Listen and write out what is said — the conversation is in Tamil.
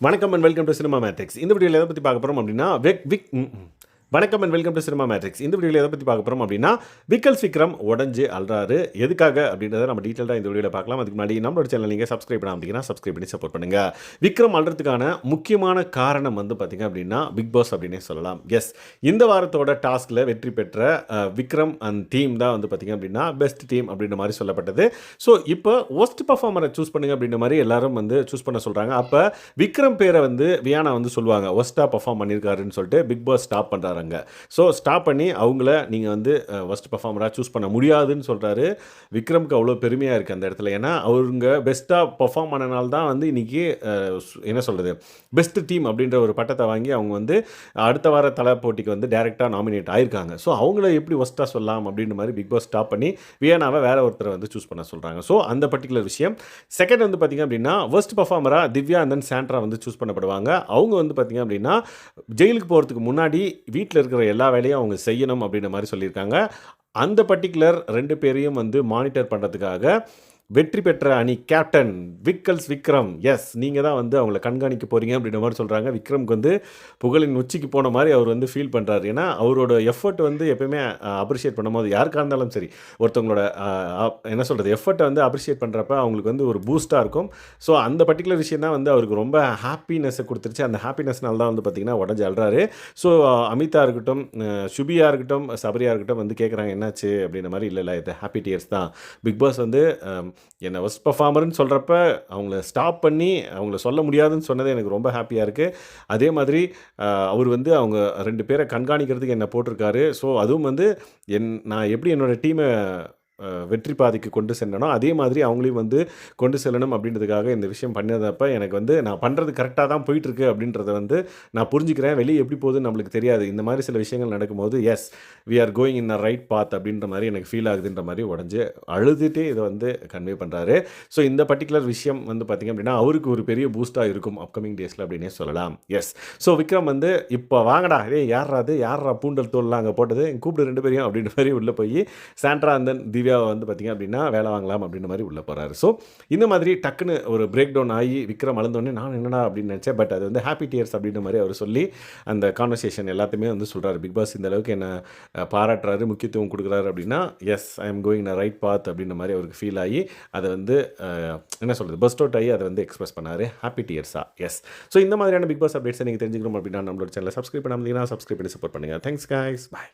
வணக்கம் and welcome to Cinema Matrix இந்த வீடியோவில் எதை பற்றி பார்க்க போகிறோம் அப்படின்னா வெக் விக் வணக்கம் and welcome to Cinema Matrix இந்த வீடியோவில் எதை பற்றி பார்க்க போகிறோம் அப்படின்னா விக்கல் விக்ரம் உடஞ்சு அல்றாரு எதுக்காக அப்படின்றத நம்ம டீட்டெயிலாக இந்த வீடியோவில் பார்க்கலாம். அதுக்கு முன்னாடி நம்மளோட சேனல் நீங்கள் சப்ஸ்கிரைப் பண்ணாமல் சப்ஸ்கிரைப் பண்ணி சப்போர்ட் பண்ணுங்கள் விக்ரம் அல்றதுக்கான முக்கியமான காரணம் வந்து பார்த்தீங்க அப்படின்னா பிக் பாஸ் அப்படின்னே சொல்லலாம். எஸ் இந்த வாரத்தோட டாஸ்கில் வெற்றி பெற்ற விக்ரம் அண்ட் டீம் தான் வந்து பார்த்தீங்க அப்படின்னா பெஸ்ட் டீம் அப்படின்ற மாதிரி சொல்லப்பட்டது. ஸோ இப்போ ஒஸ்ட் பர்ஃபார்மரை சூஸ் பண்ணுங்க அப்படின்ற மாதிரி எல்லாரும் வந்து சூஸ் பண்ண சொல்கிறாங்க அப்போ விக்ரம் பேரை வந்து வியானா வந்து சொல்லுவாங்க. ஒஸ்ட்டாக பர்ஃபார்ம் பண்ணியிருக்காருன்னு சொல்லிட்டு பிக் பாஸ் ஸ்டாப் பண்ணுறாங்க ஸோ ஸ்டாப் பண்ணி அவங்கள நீங்கள் வந்து ஃபஸ்ட் பர்ஃபார்மராக சூஸ் பண்ண முடியாதுன்னு சொல்கிறாரு விக்ரம்க்கு அவ்வளோ பெருமையாக இருக்குது அந்த இடத்துல. ஏன்னா அவங்க பெஸ்ட்டாக பர்ஃபார்ம் பண்ணனால தான் வந்து இன்றைக்கி என்ன சொல்கிறது பெஸ்ட் டீம் அப்படின்ற ஒரு பட்டத்தை வாங்கி அவங்க வந்து அடுத்த வார தலை போட்டிக்கு வந்து டேரெக்டாக நாமினேட் ஆயிருக்காங்க. ஸோ அவங்கள எப்படி ஒஸ்ட்டாக சொல்லலாம் அப்படின்ற மாதிரி பிக் பாஸ் ஸ்டாப் பண்ணி வியனாவை வேற ஒருத்தரை வந்து சூஸ் பண்ண சொல்கிறாங்க ஸோ அந்த பர்டிகுலர் விஷயம். செகண்ட் வந்து பார்த்திங்க அப்படின்னா ஃபர்ஸ்ட் பர்ஃபார்மராக திவ்யா அண்ட் தென் சாண்ட்ரா வந்து சூஸ் பண்ணப்படுவாங்க. அவங்க வந்து பார்த்திங்க அப்படின்னா ஜெயிலுக்கு போகிறதுக்கு முன்னாடி வீட்டில் வீட்டில் இருக்கிற எல்லா வேலையும் அவங்க செய்யணும் அப்படின்ற மாதிரி சொல்லியிருக்காங்க. அந்த பர்டிகுலர் ரெண்டு பேரையும் வந்து மானிட்டர் பண்ணுறதுக்காக வெற்றி பெற்ற அணி கேப்டன் விக்கல்ஸ் விக்ரம். எஸ் நீங்கள் தான் வந்து அவங்கள கண்காணிக்க போகிறீங்க அப்படின்ற மாதிரி சொல்கிறாங்க விக்ரம்க்கு வந்து புகழின் உச்சிக்கு போன மாதிரி அவர் வந்து ஃபீல் பண்ணுறாரு ஏன்னா அவரோட எஃபர்ட் வந்து எப்பயுமே அப்ரிஷியேட் பண்ணும்போது யாருக்காக இருந்தாலும் சரி ஒருத்தவங்களோட என்ன சொல்கிறது எஃபர்ட்டை வந்து அப்ரிஷியேட் பண்ணுறப்ப அவங்களுக்கு வந்து ஒரு பூஸ்ட்டாக இருக்கும். ஸோ அந்த பர்டிகுலர் விஷயம் தான் வந்து அவருக்கு ரொம்ப ஹாப்பினஸ்ஸை கொடுத்துருச்சு. அந்த ஹாப்பினஸ்னால தான் வந்து பார்த்திங்கன்னா உடஞ்சி அழுறாரு. ஸோ அமிதா இருக்கட்டும் சுபியாக இருக்கட்டும் சபரியா இருக்கட்டும் வந்து கேட்குறாங்க என்னாச்சு? அப்படின்ற மாதிரி இல்லை இல்லை இது ஹாப்பி டியர்ஸ் தான். பிக் பாஸ் வந்து என்னை ஒஸ்ட் பர்ஃபார்மர்னு சொல்கிறப்ப அவங்கள ஸ்டாப் பண்ணி அவங்கள சொல்ல முடியாதுன்னு சொன்னது எனக்கு ரொம்ப ஹாப்பியாக இருக்குது அதே மாதிரி அவர் வந்து அவங்க ரெண்டு பேரை கண்காணிக்கிறதுக்கு என்னை போட்டிருக்காரு. ஸோ அதுவும் வந்து என் நான் எப்படி என்னோடய டீமை வெற்றி பாதைக்கு கொண்டு சென்றனோ அதே மாதிரி அவங்களையும் வந்து கொண்டு செல்லணும் அப்படின்றதுக்காக இந்த விஷயம் பண்ணதப்ப எனக்கு வந்து நான் பண்ணுறது கரெக்டாக தான் போயிட்டுருக்கு அப்படின்றத வந்து நான் புரிஞ்சுக்கிறேன். வெளியே எப்படி போகுதுன்னு நம்மளுக்கு தெரியாது. இந்த மாதிரி சில விஷயங்கள் நடக்கும்போது yes we are going in a right path அப்படின்ற மாதிரி எனக்கு ஃபீல் ஆகுதுன்ற மாதிரி உடஞ்சி அழுதுகிட்டே இதை வந்து கன்வே பண்ணுறாரு ஸோ இந்த பர்டிகுலர் விஷயம் வந்து பார்த்திங்க அப்படின்னா அவருக்கு ஒரு பெரிய பூஸ்ட்டாக இருக்கும் அப்கமிங் டேஸில் அப்படின்னே சொல்லலாம். எஸ் ஸோ விக்ரம் வந்து இப்போ வாங்கடா. ஏ யாரா அது? யாரா பூண்டல் தோல்லாம் அங்கே போட்டது? கூப்பிடு ரெண்டு பேரையும். அப்படின்ற மாதிரி உள்ளே போய் சாண்ட்ரா அந்தன் திவ்யாவை வந்து பார்த்திங்க அப்படின்னா வேலை வாங்கலாம் அப்படின்ற மாதிரி உள்ளே போகிறாரு ஸோ இந்த மாதிரி டக்குன்னு ஒரு பிரேக் டவுன் ஆகி விக்ரம் அழுந்தோடனே நான் என்னடா அப்படின்னு நினச்சேன். பட் அது வந்து ஹாப்பி டியர்ஸ் அப்படின்ற மாதிரி அவர் சொல்லி அந்த கான்வர்சேஷன் எல்லாத்தையுமே வந்து சொல்கிறாரு பிக் பாஸ் இந்த அளவுக்கு பாராட்டுறாரு முக்கியத்துவம் கொடுக்குறாரு அப்படின்னா yes I am going right path அப்படின்ற மாதிரி அவருக்கு ஃபீல் ஆகி அதை வந்து என்ன சொல்கிறது பஸ்ட் அவுட் ஆகி அதை வந்து எக்ஸ்பிரஸ் பண்ணார். ஹாப்பி டியர்ஸா எஸ் ஸோ இந்த மாதிரியான பிக் பாஸ் அப்டேட்ஸை நீங்கள் தெரிஞ்சுக்கணும் அப்படின்னா நம்மளோட சேனலை சப்ஸ்கிரைப் பண்ணாமல் சப்ஸ்கிரைப் பண்ணி சப்போர்ட் பண்ணுங்கள் தேங்க்ஸ் காய்ஸ் பாய்